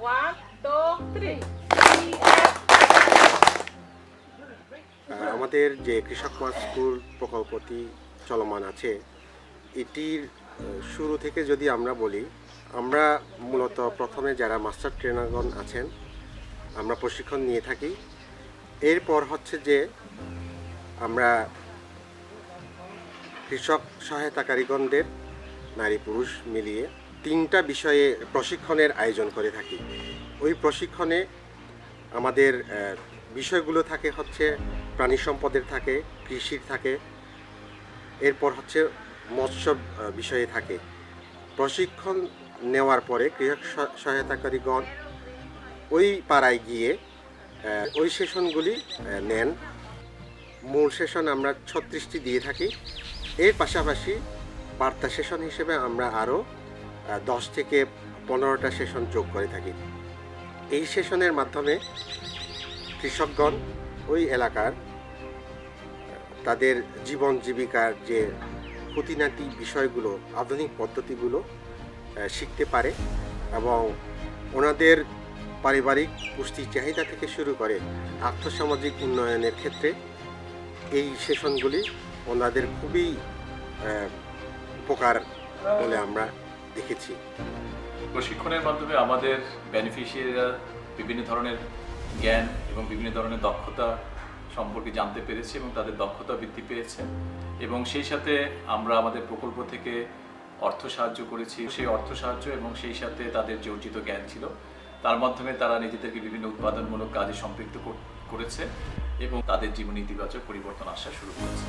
One two three আহ, আমাদের যে কৃষক স্কুল প্রকল্পটি চলমান আছে এটির শুরু থেকে যদি আমরা বলি আমরা মূলত প্রথমে যারা মাস্টার ট্রেনারগণ আছেন আমরা প্রশিক্ষণ নিয়ে থাকি। এরপর হচ্ছে যে আমরা কৃষক সহায়তাকারীগণদের নারী পুরুষ মিলিয়ে তিনটা বিষয়ে প্রশিক্ষণের আয়োজন করে থাকি। ওই প্রশিক্ষণে আমাদের বিষয়গুলো থাকে হচ্ছে প্রাণী সম্পদের থাকে, কৃষির থাকে, এরপর হচ্ছে মৎস্য বিষয়ে থাকে। প্রশিক্ষণ নেওয়ার পরে কৃষক সহায়তাকারীগণ ওই পাড়ায় গিয়ে ওই সেশনগুলি নেন। মূল সেশন আমরা ছত্রিশটি দিয়ে থাকি। এর পাশাপাশি বার্তা সেশন হিসেবে আমরা আরও দশ থেকে পনেরোটা সেশন যোগ করে থাকি। এই সেশনের মাধ্যমে কৃষকগণ ওই এলাকার, তাদের জীবন জীবিকার যে খুঁটিনাটি বিষয়গুলো, আধুনিক পদ্ধতিগুলো শিখতে পারে এবং ওনাদের পারিবারিক পুষ্টি চাহিদা থেকে শুরু করে আর্থসামাজিক উন্নয়নের ক্ষেত্রে এই সেশনগুলি ওনাদের খুবই উপকার বলে আমরা দেখেছি। প্রশিক্ষণের মাধ্যমে আমাদের বেনিফিশিয়ারিরা বিভিন্ন ধরনের জ্ঞান এবং বিভিন্ন ধরনের দক্ষতা সম্পর্কে জানতে পেরেছে এবং তাদের দক্ষতা বৃদ্ধি পেয়েছে এবং সেই সাথে আমরা আমাদের প্রকল্প থেকে অর্থ সাহায্য করেছি। সেই অর্থ সাহায্য এবং সেই সাথে তাদের যে অর্জিত জ্ঞান ছিল, তার মাধ্যমে তারা নিজেদেরকে বিভিন্ন উৎপাদনমূলক কাজে সম্পৃক্ত করেছে এবং তাদের জীবনে ইতিবাচক পরিবর্তন আসা শুরু করেছে।